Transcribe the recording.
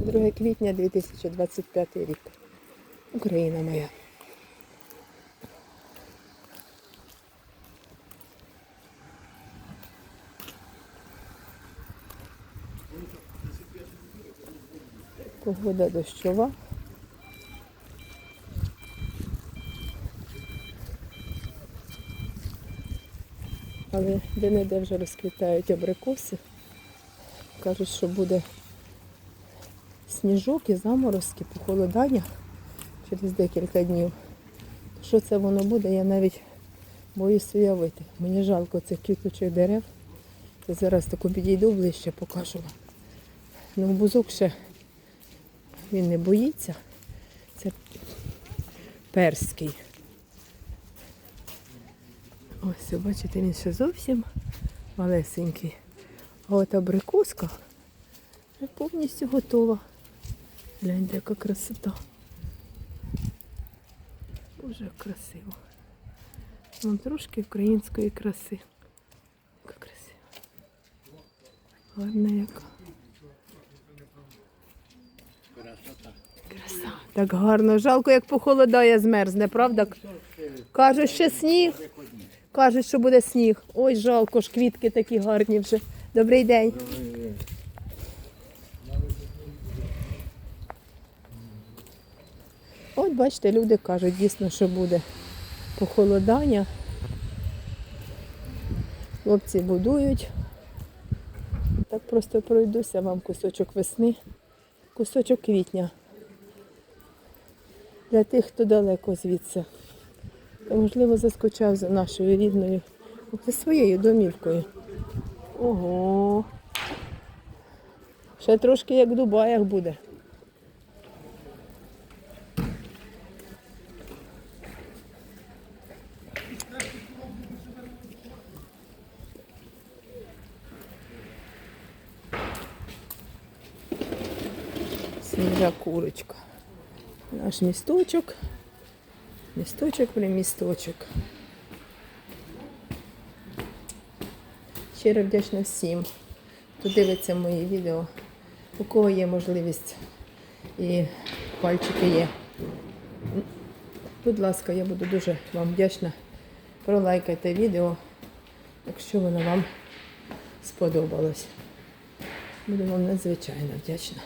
2 квітня 2025 рік. Україна моя. Погода дощова. Але де-не-де вже розквітають абрикоси. Кажуть, що буде сніжок і заморозки, похолодання через декілька днів. Що це воно буде, я навіть боюсь уявити. Мені жалко цих квітучих дерев. Я зараз таку підійду ближче, покажу вам. Ну, бузок ще він не боїться. Це перський. Ось, бачите, він ще зовсім малесенький. А от абрикоска вже повністю готова. Гляньте, яка красота. Як красиво. Вам трошки української краси. Яка красива. Гарна яка. Краса. Так гарно. Жалко, як похолодає, змерзне, правда? Кажуть, ще сніг. Кажуть, що буде сніг. Ой, жалко ж, квітки такі гарні вже. Добрий день. От бачите, люди кажуть дійсно, що буде похолодання. Хлопці будують. Так просто пройдуся вам кусочок весни, кусочок квітня. Для тих, хто далеко звідси. То, можливо, заскучав за нашою рідною, за своєю домівкою. Ого. Ще трошки як в Дубаях буде. Свіжа курочка. Наш місточок. Місточок при місточок. Щиро вдячна всім, хто дивиться мої відео, у кого є можливість і пальчики є. Будь ласка, я буду дуже вам вдячна. Пролайкайте відео, якщо воно вам сподобалось. Буду вам надзвичайно вдячна.